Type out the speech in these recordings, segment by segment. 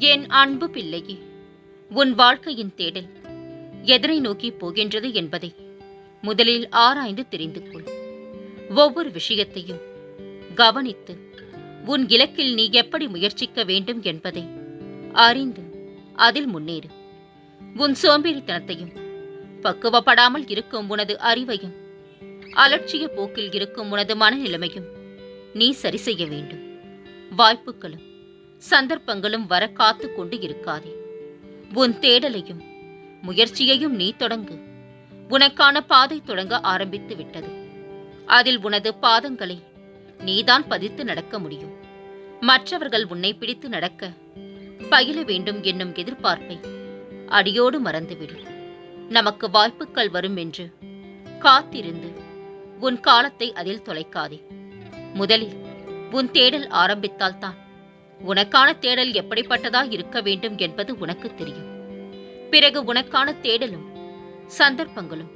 என் அன்பு பிள்ளையே உன் வாழ்க்கையின் தேடல் எதனை நோக்கி போகின்றது என்பதை முதலில் ஆராய்ந்து தெரிந்து கொள். ஒவ்வொரு விஷயத்தையும் கவனித்து உன் இலக்கில் நீ எப்படி முயற்சிக்க வேண்டும் என்பதை அறிந்து அதில் முன்னேறு. உன் சோம்பேறித்தனத்தையும் பக்குவப்படாமல் இருக்கும் உனது அறிவையும் அலட்சிய போக்கில் இருக்கும் உனது மனநிலைமையும் நீ சரி செய்ய வேண்டும். வாய்ப்புகளும் சந்தர்ப்பங்களும் வர காத்து கொண்டு இருக்காதே. உன் தேடலையும் முயற்சியையும் நீ தொடங்கு. உனக்கான பாதை தொடங்க ஆரம்பித்து விட்டது. அதில் உனது பாதங்களை நீதான் பதித்து நடக்க முடியும். மற்றவர்கள் உன்னை பிடித்து நடக்க பயில வேண்டும் என்னும் எதிர்பார்ப்பை அடியோடு மறந்துவிடு. நமக்கு வாய்ப்புகள் வரும் என்று காத்திருந்து உன் காலத்தை அதில் தொலைக்காதே. முதலில் உன் தேடல் ஆரம்பித்தால்தான் உனக்கான தேடல் எப்படிப்பட்டதா இருக்க வேண்டும் என்பது உனக்கு தெரியும். பிறகு உனக்கான தேடலும் சந்தர்ப்பங்களும்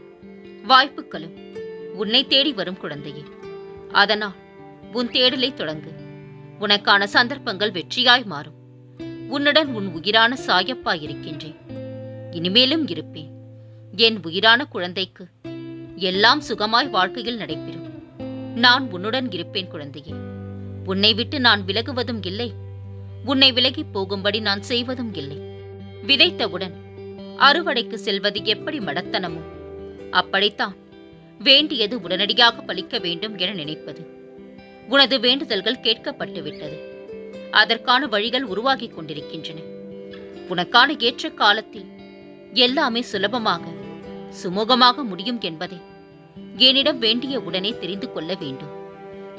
வாய்ப்புகளும் உன்னை தேடி வரும் குழந்தையே. அதனால் உன் தேடலை தொடங்கு. உனக்கான சந்தர்ப்பங்கள் வெற்றியாய் மாறும். உன்னுடன் உன் உயிரான சாயப்பா இருக்கின்றேன். இனிமேலும் இருப்பேன். என் உயிரான குழந்தைக்கு எல்லாம் சுகமாய் வாழ்க்கையில் நடைபெறும். நான் உன்னுடன் இருப்பேன் குழந்தையே. உன்னை விட்டு நான் விலகுவதும் இல்லை. உன்னை விலகிப் போகும்படி நான் செய்வதும் இல்லை. விதைத்தவுடன் அறுவடைக்கு செல்வது எப்படி மடத்தனமோ அப்படித்தான் வேண்டியது உடனடியாக பலிக்க வேண்டும் என நினைப்பது. உனது வேண்டுதல்கள் கேட்கப்பட்டுவிட்டது. அதற்கான வழிகள் உருவாகிக் கொண்டிருக்கின்றன. உனக்கான ஏற்ற காலத்தில் எல்லாமே சுலபமாக சுமூகமாக முடியும் என்பதை என்னிடம் வேண்டிய உடனே தெரிந்து கொள்ள வேண்டும்.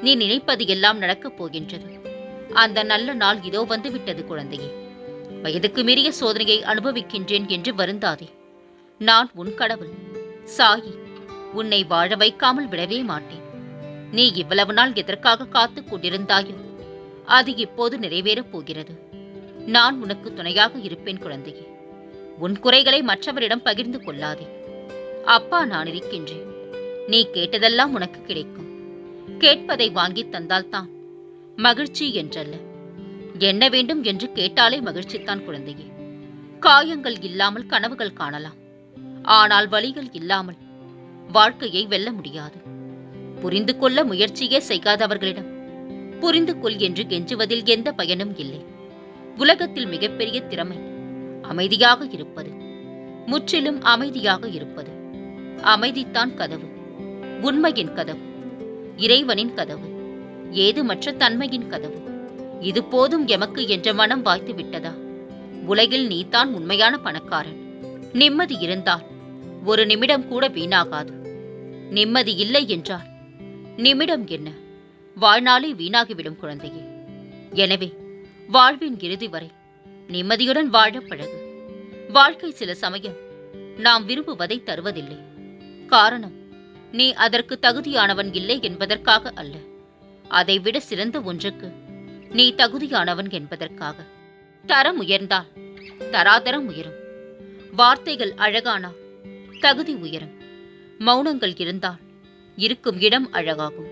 நீ நினைப்பது எல்லாம் நடக்கப் போகின்றது. அந்த நல்ல நாள் இதோ வந்துவிட்டது குழந்தையே. வயதுக்கு மீறிய சோதனையை அனுபவிக்கின்றேன் என்று வருந்தாதே. நான் உன் கடவுள். சாயி உன்னை வாழ வைக்காமல் விடவே மாட்டேன். நீ இவ்வளவு நாள் எதற்காக காத்துக் கொண்டிருந்தாயோ அது இப்போது நிறைவேறப் போகிறது. நான் உனக்கு துணையாக இருப்பேன் குழந்தையே. உன் குறைகளை மற்றவரிடம் பகிர்ந்து கொள்ளாதே. அப்பா நான் இருக்கின்றேன். நீ கேட்டதெல்லாம் உனக்கு கிடைக்கும். கேட்பதை வாங்கித் தந்தால்தான். மகிழ்ச்சி என்றல்ல. என்ன வேண்டும் என்று கேட்டாலே மகிழ்ச்சித்தான் குழந்தையே. காயங்கள் இல்லாமல் கனவுகள் காணலாம். ஆனால் வழிகள் இல்லாமல் வாழ்க்கையை வெல்ல முடியாது. புரிந்து கொள்ள முயற்சியே செய்யாதவர்களிடம். புரிந்து கொள் என்று கெஞ்சுவதில் எந்த பயனும் இல்லை. உலகத்தில் மிகப்பெரிய திறமை அமைதியாக இருப்பது. முற்றிலும் அமைதியாக இருப்பது. அமைதித்தான் கதவு. உண்மையின் கதவு. இறைவனின் கதவு. ஏதுமற்ற தன்மையின் கதவு. இது போதும் எமக்கு என்ற மனம் வாய்த்து விட்டதா? உலகில் நீதான் உண்மையான பணக்காரன். நிம்மதி இருந்தால் ஒரு நிமிடம் கூட வீணாகாது. நிம்மதி இல்லை என்றால் நிமிடம் என்ன? வாழ்நாளே வீணாகிவிடும் குழந்தையே. எனவே வாழ்வின் இறுதி வரை நிம்மதியுடன் வாழ பழகு. வாழ்க்கை சில சமயம் நாம் விரும்புவதை தருவதில்லை. காரணம் நீ அதற்கு தகுதியானவன் இல்லை என்பதற்காக அல்ல. அதைவிட சிறந்த ஒன்றுக்கு. நீ தகுதியானவன் என்பதற்காக. தரம் உயர்ந்தால் தராதரம் உயரும். வார்த்தைகள் அழகானால் தகுதி உயரும். மௌனங்கள் இருந்தால் இருக்கும் இடம் அழகாகும்.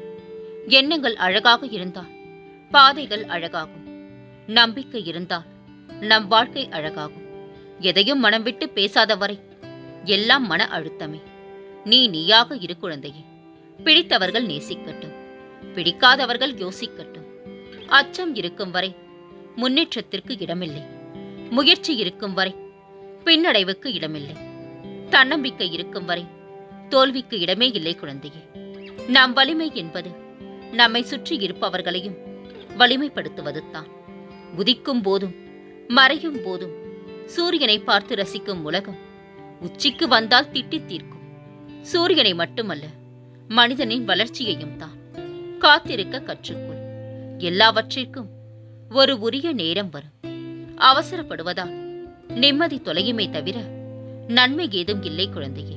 எண்ணங்கள் அழகாக இருந்தால் பாதைகள் அழகாகும். நம்பிக்கை இருந்தால் நம் வாழ்க்கை அழகாகும். எதையும் மனம் விட்டு பேசாத வரை எல்லாம் மன அழுத்தமே. நீ நீயாக இரு குழந்தையே. பிடித்தவர்கள் நேசிக்கட்டும். பிடிக்காதவர்கள் யோசிக்கட்டும். அச்சம் இருக்கும் வரை முன்னேற்றத்திற்கு இடமில்லை. முயற்சி இருக்கும் வரை பின்னடைவுக்கு இடமில்லை. தன்னம்பிக்கை இருக்கும் வரை தோல்விக்கு இடமே இல்லை குழந்தையே. நம் வலிமை என்பது நம்மை சுற்றி இருப்பவர்களையும் வலிமைப்படுத்துவது தான் உதிக்கும் போதும் மறையும் போதும் சூரியனை பார்த்து ரசிக்கும் உலகம் உச்சிக்கு வந்தால் திட்டித் தீர்க்கும். சூரியனை மட்டுமல்ல மனிதனின் வளர்ச்சியையும் தான் காத்திருக்க கற்றுக்கொள். எல்லாவற்றிற்கும் ஒரு உரிய நேரம் வரும். அவசரப்படுவதால் நிம்மதி தொலையுமே தவிர நன்மை ஏதும் இல்லை குழந்தையே.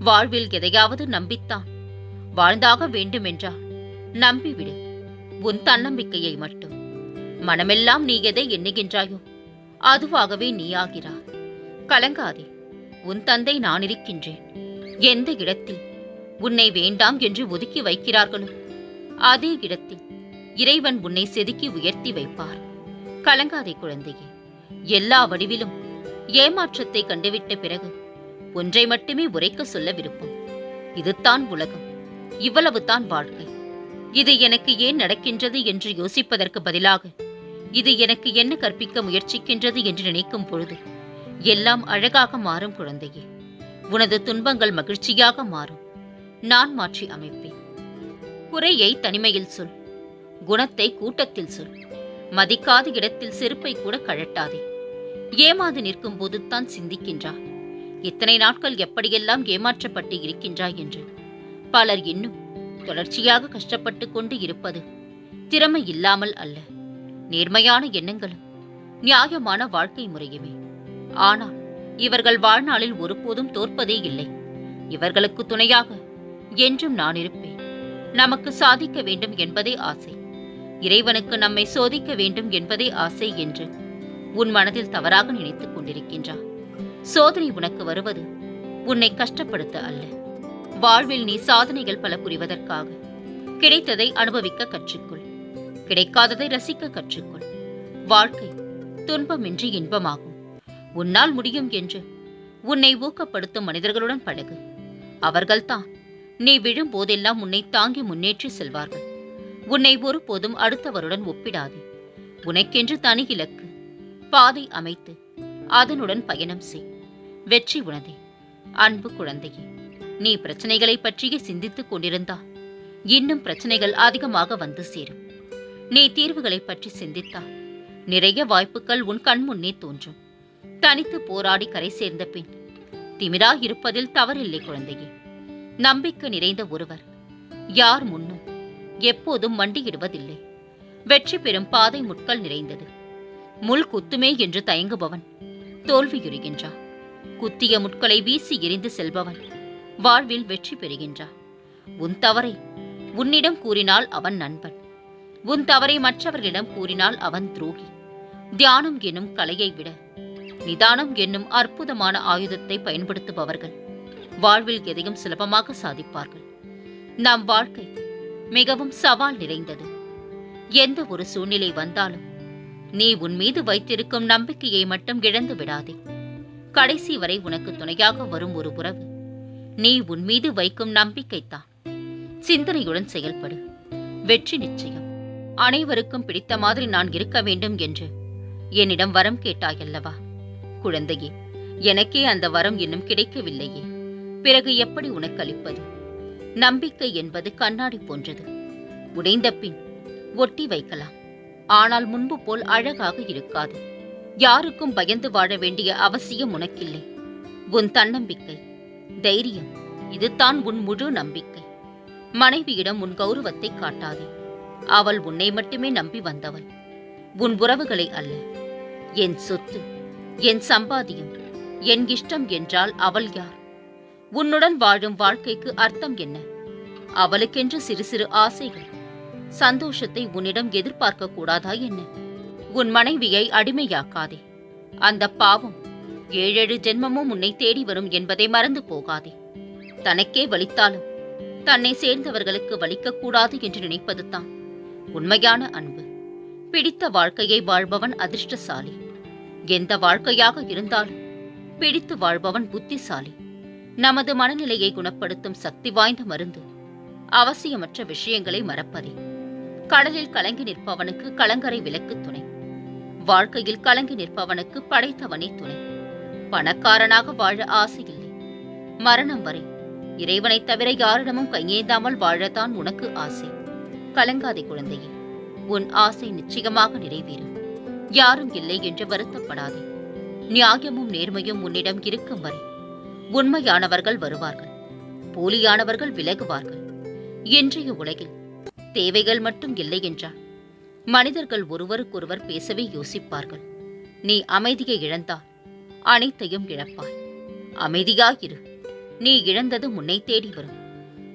வாழ்வில் எதையாவது நம்பித்தான். வாழ்ந்தாக வேண்டுமென்றால் நம்பிவிடு. உன் தன்னம்பிக்கையை மட்டும். மனமெல்லாம் நீ எதை எண்ணுகின்றாயோ அதுவாகவே நீயாகிறாய் கலங்காதே. உன் தந்தை நான் இருக்கின்றேன். எந்த இடத்தில் உன்னை வேண்டாம் என்று ஒதுக்கி வைக்கிறார்களோ அதே இடத்தில் இறைவன் உன்னை செதுக்கி உயர்த்தி வைப்பார். கலங்காதே குழந்தையே எல்லா வடிவிலும் ஏமாற்றத்தை கண்டுவிட்ட பிறகு ஒன்றை மட்டுமே உரைக்க சொல்ல விருப்பம் இதுதான் உலகம் இவ்வளவுதான் வாழ்க்கை. இது எனக்கு ஏன் நடக்கின்றது என்று யோசிப்பதற்கு பதிலாக இது எனக்கு என்ன கற்பிக்க முயற்சிக்கின்றது என்று நினைக்கும் பொழுது எல்லாம் அழகாக மாறும் குழந்தையே. உனது துன்பங்கள் மகிழ்ச்சியாக மாறும். நான் மாற்றி அமைப்பேன். குறையை தனிமையில் சொல். குணத்தை கூட்டத்தில் சொல். மதிக்காத இடத்தில் செருப்பை கூட கழட்டாதே. ஏமாந்து நிற்கும் போது தான் சிந்திக்கின்றாய். இத்தனை நாட்கள் எப்படியெல்லாம் ஏமாற்றப்பட்டு இருக்கின்றாய் என்று. பலர் இன்னும் தொடர்ச்சியாக கஷ்டப்பட்டு கொண்டு இருப்பது திறமை இல்லாமல் அல்ல. நேர்மையான எண்ணங்களும் நியாயமான வாழ்க்கை முறையுமே. ஆனால் இவர்கள் வாழ்நாளில் ஒருபோதும் தோற்பதே இல்லை. இவர்களுக்கு துணையாக என்றும் நான் இருப்பேன். நமக்கு சாதிக்க வேண்டும் என்பதே ஆசை. இறைவனுக்கு நம்மை சோதிக்க வேண்டும் என்பதே ஆசை என்று உன் மனதில் தவறாக நினைத்துக் கொண்டிருக்கின்றாய். சோதனை உனக்கு வருவது உன்னை கஷ்டப்படுத்த அல்ல. வாழ்வில் நீ சாதனைகள் பல புரிவதற்காக கிடைத்ததை அனுபவிக்க கற்றுக்கொள். கிடைக்காததை ரசிக்க கற்றுக்கொள். வாழ்க்கை துன்பமின்றி இன்பமாகும். உன்னால் முடியும் என்று உன்னை ஊக்கப்படுத்தும் மனிதர்களுடன் பழகு. அவர்கள்தான் நீ விழும் போதெல்லாம் உன்னை தாங்கி முன்னேற்றி செல்வார்கள். உன்னை ஒருபோதும் அடுத்தவருடன் ஒப்பிடாதே. உனக்கென்று தனி இலக்கு. பாதை அமைத்து அதனுடன் பயணம் செய். வெற்றி உனதே. அன்பு குழந்தையே நீ பிரச்சனைகளை பற்றியே சிந்தித்துக் கொண்டிருந்தா இன்னும் பிரச்சனைகள் அதிகமாக வந்து சேரும். நீ தீர்வுகளை பற்றி சிந்தித்தா நிறைய வாய்ப்புகள் உன் கண் முன்னே தோன்றும். தனித்து போராடி கரை சேர்ந்த பின் திமிரா இருப்பதில் தவறில்லை குழந்தையே. நம்பிக்கை நிறைந்த ஒருவர். யார் முன்னும் எப்போதும் மண்டியிடுவதில்லை வெற்றி பெறும் பாதை முட்கள் நிறைந்தது. முள் குத்துமே என்று தயங்குபவன் தோல்வியுறுகின்றான். குத்திய முட்களை வீசி எறிந்து செல்பவன் வாழ்வில் வெற்றி பெறுகின்றான். உன் தவறை உன்னிடம் கூறினால் அவன் நண்பன். உன் தவறை மற்றவர்களிடம் கூறினால் அவன் துரோகி. தியானம் என்னும் கலையை விட நிதானம் என்னும் அற்புதமான ஆயுதத்தை பயன்படுத்துபவர்கள். வாழ்வில் எதையும் சுலபமாக சாதிப்பார்கள். நம் வாழ்க்கை மிகவும் சவால் நிறைந்தது. எந்த ஒரு சூழ்நிலை வந்தாலும் நீ உன் மீது வைத்திருக்கும் நம்பிக்கையை மட்டும் இழந்து விடாதே. கடைசி வரை உனக்கு துணையாக வரும் ஒரு உறவு. நீ உன் மீது வைக்கும் நம்பிக்கைத்தான் சிந்தனையுடன் செயல்படு. வெற்றி நிச்சயம். அனைவருக்கும் பிடித்த மாதிரி நான் இருக்க வேண்டும் என்று என்னிடம் வரம் கேட்டாயல்லவா? குழந்தையே எனக்கே அந்த வரம் இன்னும் கிடைக்கவில்லையே. பிறகு எப்படி உனக்கு அளிப்பது நம்பிக்கை என்பது கண்ணாடி போன்றது. உடைந்த பின் ஒட்டி வைக்கலாம். ஆனால் முன்பு போல் அழகாக இருக்காது. யாருக்கும் பயந்து வாழ வேண்டிய அவசியம் உனக்கில்லை. உன் தன்னம்பிக்கை தைரியம் இதுதான் உன் முழு நம்பிக்கை. மனைவியிடம் உன் கௌரவத்தை காட்டாதே. அவள் உன்னை மட்டுமே நம்பி வந்தவள். உன் உறவுகளை அல்ல. என் சொத்து என் சம்பாதியம் என் இஷ்டம் என்றால் அவள் யார்? உன்னுடன் வாழும் வாழ்க்கைக்கு அர்த்தம் என்ன? அவளுக்கென்று சிறு சிறு ஆசைகள் சந்தோஷத்தை உன்னிடம் எதிர்பார்க்க கூடாதா என்ன? உன் மனைவியை அடிமையாக்காதே. அந்த பாவம் ஏழேழு ஜென்மமும் உன்னை தேடி வரும் என்பதை மறந்து போகாதே. தனக்கே வலித்தாலும் தன்னை சேர்ந்தவர்களுக்கு வலிக்கக்கூடாது என்று நினைப்பதுதான் உண்மையான அன்பு. பிடித்த வாழ்க்கையை வாழ்பவன் அதிர்ஷ்டசாலி. எந்த வாழ்க்கையாக இருந்தாலும் பிடித்து வாழ்பவன் புத்திசாலி. நமது மனநிலையை குணப்படுத்தும் சக்தி வாய்ந்த மருந்து. அவசியமற்ற விஷயங்களை மறப்பதே. கடலில் கலங்கி நிற்பவனுக்கு கலங்கரை விளக்கு துணை. வாழ்க்கையில் கலங்கி நிற்பவனுக்கு படைத்தவனே துணை. பணக்காரனாக வாழ ஆசை இல்லை. மரணம் வரை இறைவனைத் தவிர யாரிடமும் கையேந்தாமல் வாழத்தான் உனக்கு ஆசை. கலங்காதே குழந்தையே உன் ஆசை நிச்சயமாக நிறைவேறும். யாரும் இல்லை என்று வருத்தப்படாதே. நியாயமும் நேர்மையும் உன்னிடம் இருக்கும் வரை உண்மையானவர்கள் வருவார்கள். போலியானவர்கள் விலகுவார்கள். இன்றைய உலகில் தேவைகள் மட்டும் இல்லை என்றால் மனிதர்கள் ஒருவருக்கொருவர் பேசவே யோசிப்பார்கள். நீ அமைதியை இழந்தால் அனைத்தையும் இழப்பாய். அமைதியாயிரு. நீ இழந்தது முன்னை தேடி வரும்.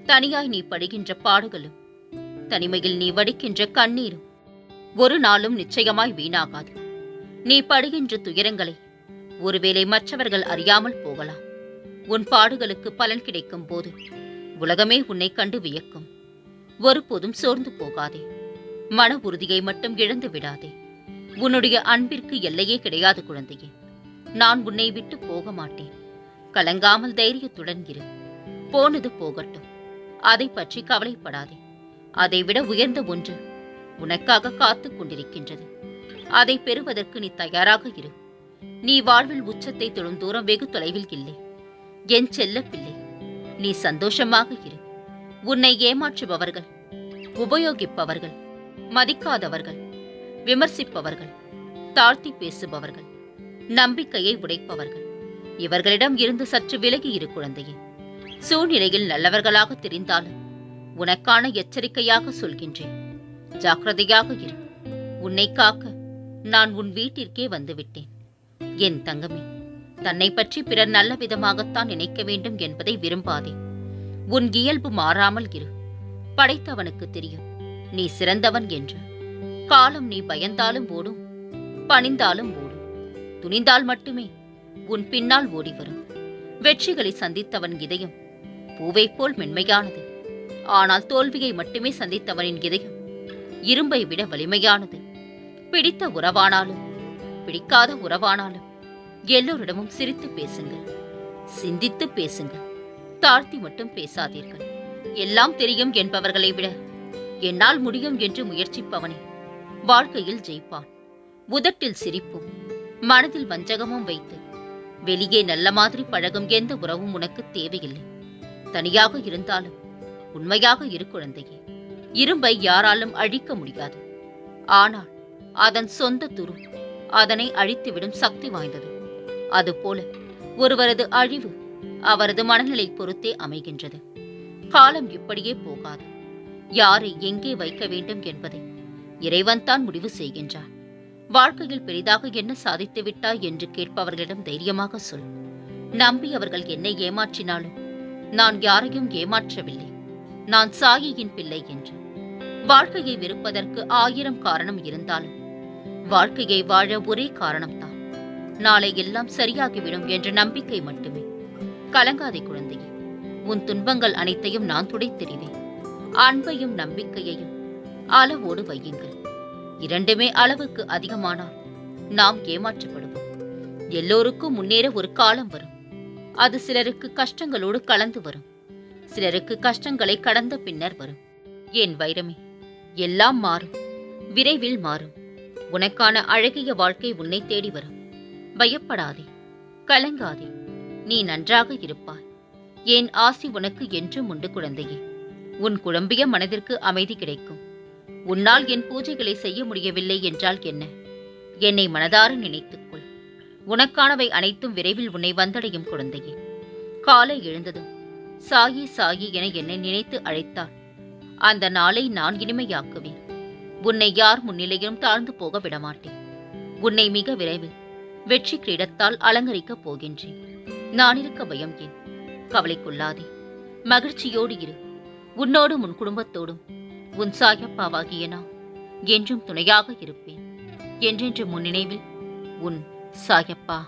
தனியாய் நீ படுகின்ற பாடுகளும் தனிமையில் நீ வடிக்கின்ற கண்ணீரும் ஒரு நாளும் நிச்சயமாய் வீணாகாது. நீ படுகின்ற துயரங்களை ஒருவேளை மற்றவர்கள் அறியாமல் போகலாம். உன் பாடுகளுக்கு பலன் கிடைக்கும் போது உலகமே உன்னை கண்டு வியக்கும். ஒருபோதும் சோர்ந்து போகாதே. மன உறுதியை மட்டும் இழந்து விடாதே. உன்னுடைய அன்பிற்கு எல்லையே கிடையாது குழந்தையே. நான் உன்னை விட்டு போக மாட்டேன். கலங்காமல் தைரியத்துடன் இரு. போனது போகட்டும். அதை பற்றி கவலைப்படாதே. அதைவிட உயர்ந்த ஒன்று உனக்காக காத்துக் கொண்டிருக்கின்றது. அதை பெறுவதற்கு நீ தயாராக இரு. நீ வாழ்வில் உச்சத்தை தொடும் தூரம் வெகு தொலைவில் இல்லை. என் செல்ல பிள்ளை நீ சந்தோஷமாக இரு. உன்னை ஏமாற்றுபவர்கள் உபயோகிப்பவர்கள் மதிக்காதவர்கள் விமர்சிப்பவர்கள் தாழ்த்தி பேசுபவர்கள் நம்பிக்கையை உடைப்பவர்கள். இவர்களிடம் இருந்து சற்று விலகி இரு குழந்தையே. சூழ்நிலையில் நல்லவர்களாக தெரிந்தாலும் உனக்கான எச்சரிக்கையாக சொல்கின்றேன். ஜாக்கிரதையாக இரு. உன்னை காக்க நான் உன் வீட்டிற்கே வந்துவிட்டேன். என் தங்கமே தன்னை பற்றி பிறர் நல்ல விதமாகத்தான் நினைக்க வேண்டும் என்பதை விரும்பாதே. உன் இயல்பு மாறாமல் இரு. படைத்தவனுக்கு தெரியும். நீ சிறந்தவன் என்று. காலம் நீ பயந்தாலும் ஓடும். பணிந்தாலும் ஓடும். துணிந்தால் மட்டுமே உன் பின்னால் ஓடி வரும். வெற்றிகளை சந்தித்தவன் இதயம் பூவைப் போல் மென்மையானது. ஆனால் தோல்வியை மட்டுமே சந்தித்தவனின் இதயம் இரும்பை விட வலிமையானது. பிடித்த உறவானாலும் பிடிக்காத உறவானாலும் எல்லோரிடமும் சிரித்து பேசுங்கள். சிந்தித்து பேசுங்கள். தாழ்த்தி மட்டும் பேசாதீர்கள். எல்லாம் தெரியும் என்பவர்களை விட என்னால் முடியும் என்று முயற்சிப்பவனே. வாழ்க்கையில் ஜெயிப்பான். உதட்டில் சிரிப்பும். மனதில் வஞ்சகமும் வைத்து. வெளியே நல்ல மாதிரி பழகும் எந்த உறவும் உனக்கு தேவையில்லை. தனியாக இருந்தாலும் உண்மையாக இரு குழந்தையே. இரும்பை யாராலும் அழிக்க முடியாது. ஆனால் அதன் சொந்த துரு அதனை அழித்துவிடும் சக்தி வாய்ந்தது. அதுபோல ஒருவரது அழிவு அவரது மனநிலை பொறுத்தே அமைகின்றது. காலம் இப்படியே போகாது. யாரை எங்கே வைக்க வேண்டும் என்பதை இறைவன் தான் முடிவு செய்கின்றான். வாழ்க்கையில் பெரிதாக என்ன சாதித்து விட்டாய் என்று கேட்பவர்களிடம் தைரியமாக சொல். நம்பி அவர்கள் என்னை ஏமாற்றினாலும் நான் யாரையும் ஏமாற்றவில்லை. நான் சாயியின் பிள்ளை என்று. வாழ்க்கையை வெறுப்பதற்கு ஆயிரம் காரணம் இருந்தாலும் வாழ்க்கையை வாழ ஒரே காரணம் நாளை எல்லாம் சரியாகிவிடும் என்ற நம்பிக்கை மட்டுமே. கலங்காதே குழந்தையே உன் துன்பங்கள் அனைத்தையும் நான் துடைத்தெறிவேன் அன்பையும் நம்பிக்கையையும் அளவோடு வையுங்கள். இரண்டுமே அளவுக்கு அதிகமானால் நாம் ஏமாற்றப்படுவோம். எல்லோருக்கும் முன்னேற ஒரு காலம் வரும். அது சிலருக்கு கஷ்டங்களோடு கலந்து வரும். சிலருக்கு கஷ்டங்களை கடந்த பின்னர் வரும். என் வைரமே எல்லாம் மாறும் விரைவில் மாறும். உனக்கான அழகிய வாழ்க்கை உன்னை தேடி வரும். பயப்படாதே. கலங்காதே. நீ நன்றாக இருப்பாய். என் ஆசி உனக்கு என்றும் உண்டு குழந்தையே. உன் குழம்பிய மனதிற்கு அமைதி கிடைக்கும். உன்னால் என் பூஜைகளை செய்ய முடியவில்லை என்றால் என்ன? என்னை மனதார நினைத்துக்கொள் உனக்கானவை அனைத்தும் விரைவில் உன்னை வந்தடையும் குழந்தையே. காலை எழுந்ததும் சாயி சாயி என என்னை நினைத்து அழைத்தாள். அந்த நாளை நான் இனிமையாக்குவேன். உன்னை யார் முன்னிலையிலும் தாழ்ந்து போக விடமாட்டேன். உன்னை மிக விரைவில் வெற்றி கிரீடத்தால் அலங்கரிக்கப் போகின்றேன். நான் இருக்க பயம் ஏன்? கவலைக்குள்ளாதே மகிழ்ச்சியோடு இரு. உன்னோடும் உன் குடும்பத்தோடும். உன் சாயப்பாவாகிய நான் என்றும் துணையாக இருப்பேன். என்றென்று முன் நினைவில் உன் சாயப்பா.